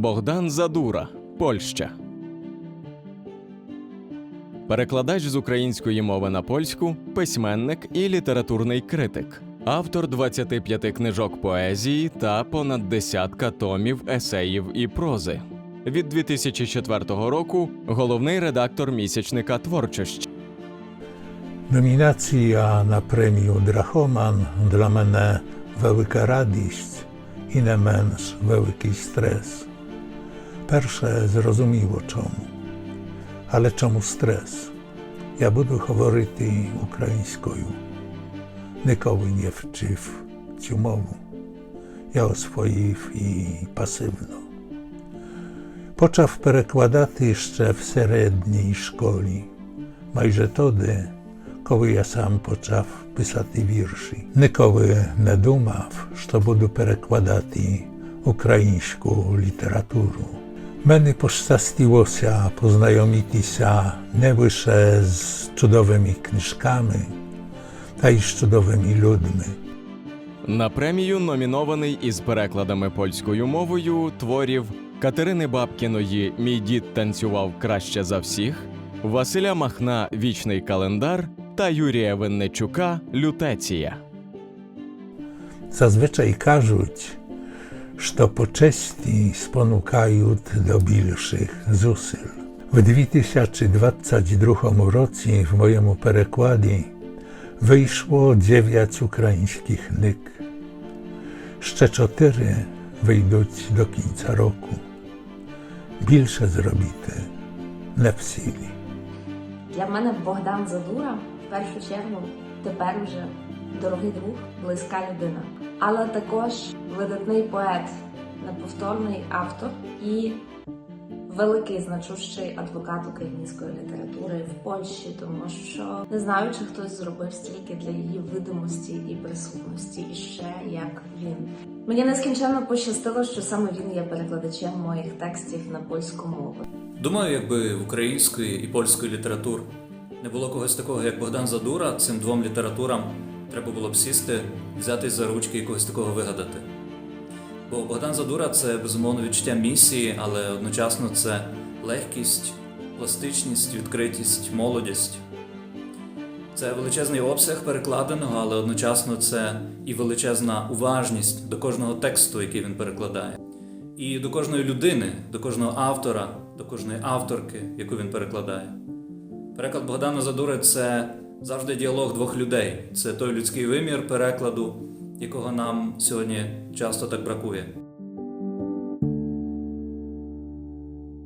Богдан Задура, Польща. Перекладач з української мови на польську, письменник і літературний критик. Автор 25 книжок поезії та понад десятка томів есеїв і прози. Від 2004 року головний редактор місячника Творчость. Номінація на премію Драхоман для мене велика радість і не менш великий стрес. Перше зрозуміло чому. Але чому стрес? Я буду говорити українською. Ніколи не вчив цю мову. Я освоїв її пасивно. Почав перекладати ще в середній школі, майже тоді, коли я сам почав писати вірші. Ніколи не думав, що буду перекладати українську літературу. Мені пощастилося познайомитися не лише з чудовими книжками, та й з чудовими людьми. На премію номінований із перекладами польською мовою творів Катерини Бабкіної Мій дід танцював краще за всіх, Василя Махна Вічний календар та Юрія Винничука Лютеція. Zazwyczaj кажуть, що почесті спонукають до більших зусиль. В 2022 році в моєму перекладі вийшло 9 українських книг. Ще 4 вийдуть до кінця року. Більше зробити не в силі. Для мене Богдан Задура в першу чергу тепер вже дорогий друг, близька людина, але також видатний поет, неповторний автор і великий значущий адвокат української літератури в Польщі, тому що не знаю, чи хтось зробив стільки для її видимості і присутності, і ще як він. Мені нескінченно пощастило, що саме він є перекладачем моїх текстів на польську мову. Думаю, якби в української і польської літератур не було когось такого, як Богдан Задура, цим двом літературам треба було б сісти, взятись за ручки і когось такого вигадати. Бо Богдан Задура це безумовно відчуття місії, але одночасно це легкість, пластичність, відкритість, молодість. Це величезний обсяг перекладеного, але одночасно це і величезна уважність до кожного тексту, який він перекладає. І до кожної людини, до кожного автора, до кожної авторки, яку він перекладає. Переклад Богдана Задури це завжди діалог двох людей. Це той людський вимір перекладу, якого нам сьогодні часто так бракує.